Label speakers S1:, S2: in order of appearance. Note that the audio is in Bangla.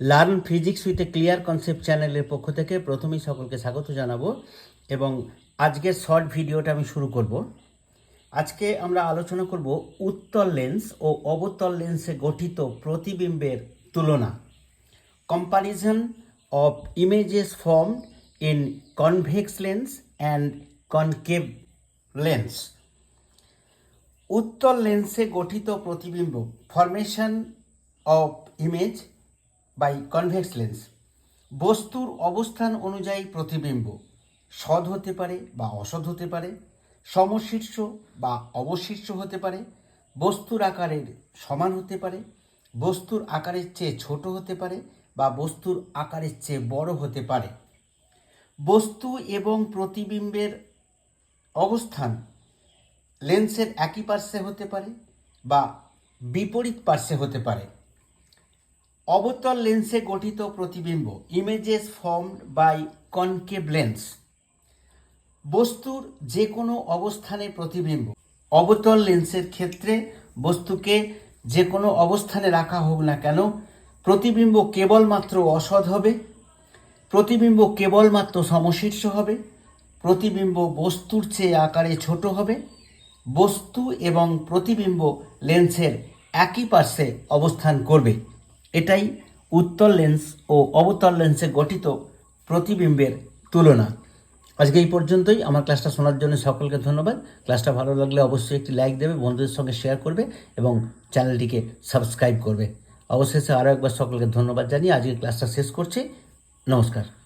S1: Learn physics with a clear concept চ্যানেলের পক্ষ থেকে প্রথমেই সকলকে স্বাগত জানাব এবং আজকের শর্ট ভিডিওটা আমি শুরু করব। আজকে আমরা আলোচনা করব উত্তল লেন্স ও অবতল লেন্সে গঠিত প্রতিবিম্বের তুলনা। Comparison of images form in convex lens and concave lens উত্তল লেন্সে গঠিত প্রতিবিম্ব formation of image by convex lens বস্তুর অবস্থান অনুযায়ী প্রতিবিম্ব সৎ হতে পারে বা অসৎ হতে পারে, সমশীর্ষ বা অবশীর্ষ হতে পারে, বস্তুর আকারের সমান হতে পারে, বস্তুর আকারের চেয়ে ছোট হতে পারে বা বস্তুর আকারের চেয়ে বড় হতে পারে। বস্তু এবং প্রতিবিম্বের অবস্থান লেন্সের একই পার্শ্বে হতে পারে বা বিপরীত পার্শ্বে হতে পারে। অবতল লেন্সে গঠিত প্রতিবিম্ব images formed by concave lens বস্তুর যে কোনো অবস্থানে প্রতিবিম্ব। অবতল লেন্সের ক্ষেত্রে বস্তুকে যে কোনো অবস্থানে রাখা হোক না কেন, প্রতিবিম্ব কেবলমাত্র অসৎ হবে, প্রতিবিম্ব কেবলমাত্র সমশীর্ষ হবে, প্রতিবিম্ব বস্তুর চেয়ে আকারে ছোট হবে, বস্তু এবং প্রতিবিম্ব লেন্সের একই পার্শ্বে অবস্থান করবে। এটাই উত্তল লেন্স ও অবতল লেন্সে গঠিত প্রতিবিম্বের তুলনা। আজকে এই পর্যন্তই। আমার ক্লাসটা শোনার জন্য সকলকে ধন্যবাদ। ক্লাসটা ভালো লাগলে অবশ্যই একটি লাইক দেবে, বন্ধুদের সঙ্গে শেয়ার করবে এবং চ্যানেলটিকে সাবস্ক্রাইব করবে। অবশেষে আরও একবার সকলকে ধন্যবাদ জানিয়ে আজকে ক্লাসটা শেষ করছি। নমস্কার।